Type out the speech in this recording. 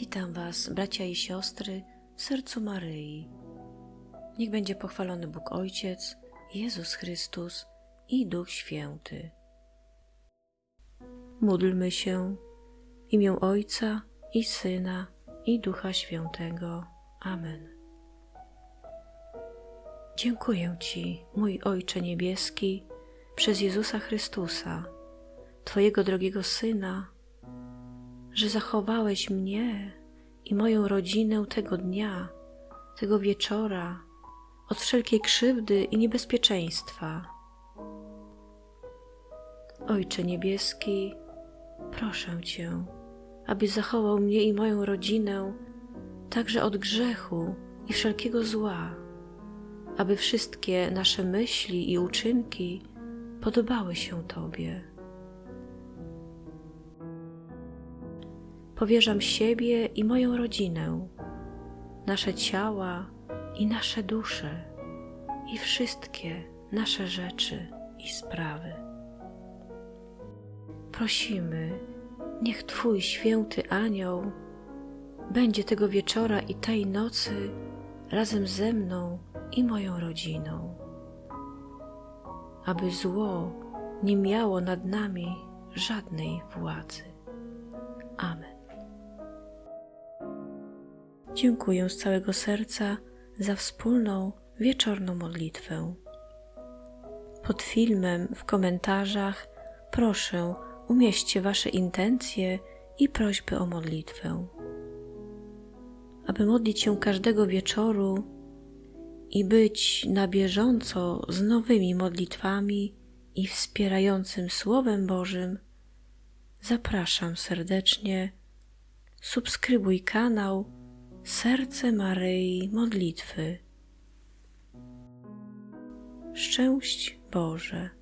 Witam Was, bracia i siostry, w sercu Maryi. Niech będzie pochwalony Bóg Ojciec, Jezus Chrystus i Duch Święty. Módlmy się w imię Ojca i Syna i Ducha Świętego. Amen. Dziękuję Ci, mój Ojcze Niebieski, przez Jezusa Chrystusa, Twojego drogiego Syna, że zachowałeś mnie i moją rodzinę tego dnia, tego wieczora od wszelkiej krzywdy i niebezpieczeństwa. Ojcze Niebieski, proszę Cię, abyś zachował mnie i moją rodzinę także od grzechu i wszelkiego zła, aby wszystkie nasze myśli i uczynki podobały się Tobie. Powierzam siebie i moją rodzinę, nasze ciała i nasze dusze i wszystkie nasze rzeczy i sprawy. Prosimy, niech Twój święty anioł będzie tego wieczora i tej nocy razem ze mną i moją rodziną, aby zło nie miało nad nami żadnej władzy. Amen. Dziękuję z całego serca za wspólną wieczorną modlitwę. Pod filmem w komentarzach proszę umieśćcie Wasze intencje i prośby o modlitwę. Aby modlić się każdego wieczoru i być na bieżąco z nowymi modlitwami i wspierającym Słowem Bożym, zapraszam serdecznie. Subskrybuj kanał Serce Maryi Modlitwy. Szczęść Boże.